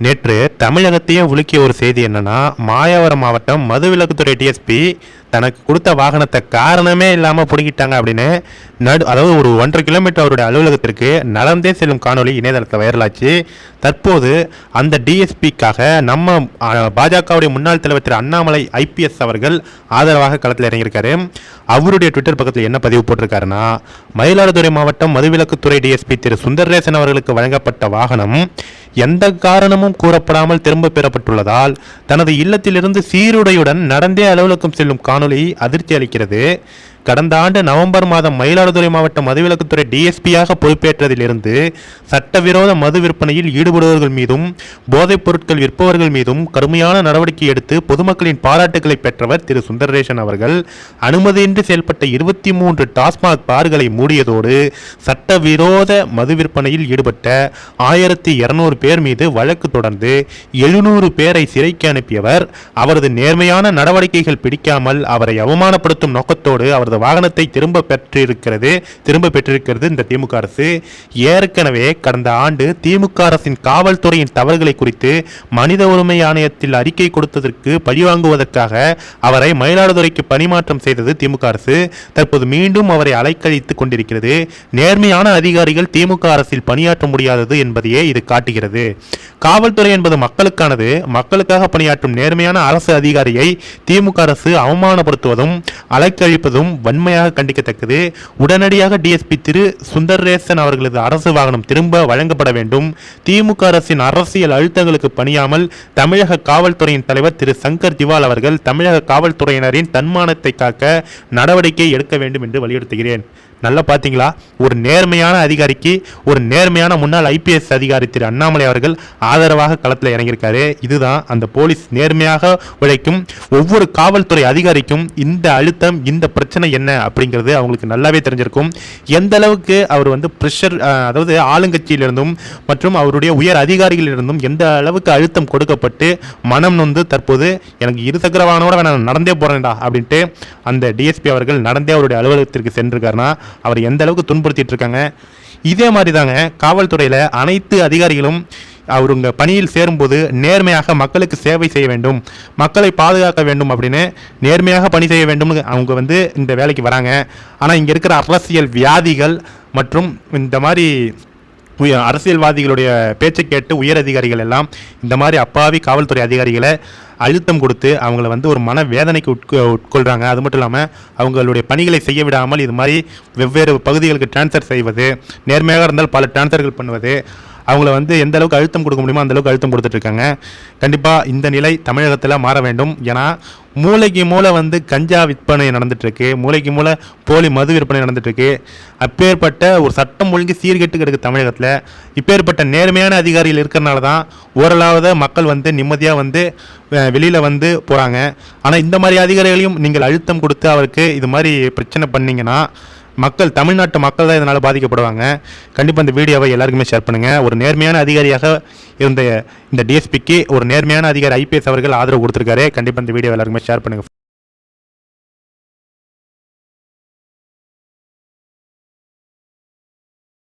நேற்று தமிழகத்தையே உலுக்கிய ஒரு செய்தி என்னன்னா மாயாவரம் மாவட்டம் மதுவிலக்குத்துறை டிஎஸ்பி தனக்கு கொடுத்த வாகனத்தை காரணமே இல்லாமல் பிடிக்கிட்டாங்க அப்படின்னு நடு அதாவது ஒரு ஒன்றரை கிலோமீட்டர் அவருடைய அலுவலகத்திற்கு நடந்தே செல்லும் காணொலி இணையதளத்தில் வைரலாச்சு தற்போது அந்த டிஎஸ்பிக்காக நம்ம பாஜகவுடைய முன்னாள் தலைவர் திரு அண்ணாமலை ஐபிஎஸ் அவர்கள் ஆதரவாக களத்தில் இறங்கியிருக்காரு. அவருடைய ட்விட்டர் பக்கத்தில் என்ன பதிவு போட்டிருக்காருன்னா மயிலாடுதுறை மாவட்டம் மதுவிலக்குத்துறை டிஎஸ்பி திரு சுந்தரேசன் அவர்களுக்கு வழங்கப்பட்ட வாகனம் எந்த காரணமும் கூறப்படாமல் திரும்ப பெறப்பட்டுள்ளதால் தனது இல்லத்திலிருந்து சீருடையுடன் நடந்தே அலுவலகம் செல்லும் காணொலி அதிர்ச்சி அளிக்கிறது. கடந்த ஆண்டு நவம்பர் மாதம் மயிலாடுதுறை மாவட்ட மதுவிலக்குத்துறை டிஎஸ்பியாக பொறுப்பேற்றதிலிருந்து சட்டவிரோத மது விற்பனையில் ஈடுபடுபவர்கள் மீதும் போதைப் பொருட்கள் விற்பவர்கள் மீதும் கடுமையான நடவடிக்கை எடுத்து பொதுமக்களின் பாராட்டுகளை பெற்றவர் திரு. சுந்தரேசன் அவர்கள். அனுமதியின்றி செயல்பட்ட இருபத்தி மூன்று டாஸ்மாக் பார்களை மூடியதோடு சட்டவிரோத மது விற்பனையில் ஈடுபட்ட ஆயிரத்தி இருநூறு பேர் மீது வழக்கு தொடர்ந்து எழுநூறு பேரை சிறைக்கு அனுப்பியவர். அவரது நேர்மையான நடவடிக்கைகள் பிடிக்காமல் அவரை அவமானப்படுத்தும் நோக்கத்தோடு அவரது வாகனத்தை திரும்ப பெற்றிருக்கிறது திரும்ப பெற்றிருக்கிறது இந்த திமுக அரசு. ஏற்கனவே கடந்த ஆண்டு திமுக அரசின் காவல்துறையின் தவறுகளை குறித்து மனித உரிமை ஆணையத்தில் அறிக்கை கொடுத்ததற்கு பழிவாங்குவதற்காக அவரை மயிலாடுதுறைக்கு பணிமாற்றம் செய்தது திமுக அரசு. தற்போது மீண்டும் அவரை அலைக்கழித்துக் கொண்டிருக்கிறது. நேர்மையான அதிகாரிகள் திமுக அரசில் பணியாற்ற முடியாதது என்பதையே இது காட்டுகிறது. காவல்துறை என்பது மக்களுக்கானது. மக்களுக்காக பணியாற்றும் நேர்மையான அரசு அதிகாரியை திமுக அரசு அவமானப்படுத்துவதும் அலைக்கழிப்பதும் வன்மையாக கண்டிக்கத்தக்கது. உடனடியாக டிஎஸ்பி திரு சுந்தரேசன் அவர்களது அரசு வாகனம் திரும்ப வழங்கப்பட வேண்டும். திமுக அரசின் அரசியல் அழுத்தங்களுக்கு பணியாமல் தமிழக காவல்துறையின் தலைவர் திரு சங்கர் திவால் அவர்கள் தமிழக காவல்துறையினரின் தன்மானத்தை காக்க நடவடிக்கை எடுக்க வேண்டும் என்று வலியுறுத்துகிறேன். நல்லா பார்த்தீங்களா ஒரு நேர்மையான அதிகாரிக்கு ஒரு நேர்மையான முன்னாள் ஐபிஎஸ் அதிகாரி திரு அண்ணாமலை அவர்கள் ஆதரவாக களத்தில் இறங்கியிருக்காரு. இதுதான் அந்த போலீஸ் நேர்மையாக உழைக்கும் ஒவ்வொரு காவல்துறை அதிகாரிக்கும் இந்த அழுத்தம் இந்த பிரச்சனை என்ன அப்படிங்கிறது அவங்களுக்கு நல்லாவே தெரிஞ்சிருக்கும். எந்த அளவுக்கு அவர் வந்து ப்ரெஷர் அதாவது ஆளுங்கட்சியிலிருந்தும் மற்றும் அவருடைய உயர் அதிகாரிகளிலிருந்தும் எந்த அளவுக்கு அழுத்தம் கொடுக்கப்பட்டு மனம் நொந்து தற்போது எனக்கு இருசக்கர வாகனோட நான் நடந்தே போறேன்டா அப்படின்ட்டு அந்த டிஎஸ்பி அவர்கள் நடந்தே அவருடைய அலுவலகத்திற்கு சென்றிருக்காருன்னா அவர் எந்த அளவுக்கு துன்புறுத்திட்டு இருக்காங்க. இதே மாதிரி தாங்க காவல்துறையில் அனைத்து அதிகாரிகளும் அவருங்க பணியில் சேரும்போது நேர்மையாக மக்களுக்கு சேவை செய்ய வேண்டும் மக்களை பாதுகாக்க வேண்டும் அப்படின்னு நேர்மையாக பணி செய்ய வேண்டும்னு அவங்க வந்து இந்த வேலைக்கு வராங்க. ஆனால் இங்கே இருக்கிற அரசியல் வியாதிகள் மற்றும் இந்த மாதிரி உய- அரசியல்வாதிகளுடைய பேச்சை கேட்டு உயர் அதிகாரிகள் எல்லாம் இந்த மாதிரி அப்பாவி காவல்துறை அதிகாரிகளை அழுத்தம் கொடுத்து அவங்கள வந்து ஒரு மன வேதனைக்கு உட்கொ உட்கொள்கிறாங்க அது மட்டும் இல்லாமல் அவங்களுடைய பணிகளை செய்ய விடாமல் இது மாதிரி வெவ்வேறு பகுதிகளுக்கு டிரான்ஸ்ஃபர் செய்வது நேர்மையாக இருந்தால் பல டிரான்ஸ்ஃபர்கள் பண்ணுவது அவங்கள வந்து எந்த அளவுக்கு அழுத்தம் கொடுக்க முடியுமோ அந்த அளவுக்கு அழுத்தம் கொடுத்துட்ருக்காங்க கண்டிப்பாக இந்த நிலை தமிழகத்தில் மாற வேண்டும். ஏன்னா மூளைக்கு மூளை வந்து கஞ்சா விற்பனை நடந்துட்டுருக்கு. மூளைக்கு மூளை போலி மது விற்பனை நடந்துட்டுருக்கு. அப்பேற்பட்ட ஒரு சட்டம் ஒழுங்கு சீர்கெட்டு கிடக்கு தமிழகத்தில். இப்பேற்பட்ட நேர்மையான அதிகாரிகள் இருக்கிறனால தான் ஓரளவு மக்கள் வந்து நிம்மதியாக வந்து வெளியில் வந்து போகிறாங்க ஆனால் இந்த மாதிரி அதிகாரிகளையும் நீங்கள் அழுத்தம் கொடுத்து அவருக்கு இது மாதிரி பிரச்சனை பண்ணிங்கன்னா மக்கள் தமிழ்நாட்டு மக்கள் தான் இதனால் பாதிக்கப்படுவாங்க. கண்டிப்பாக இந்த வீடியோவை எல்லாருக்குமே ஷேர் பண்ணுங்கள் ஒரு நேர்மையான அதிகாரியாக இருந்த இந்த டிஎஸ்பிக்கு ஒரு நேர்மையான அதிகாரி ஐபிஎஸ் அவர்கள் ஆதரவு கொடுத்துருக்காரு. கண்டிப்பாக இந்த வீடியோ எல்லாருக்குமே ஷேர் பண்ணுங்கள்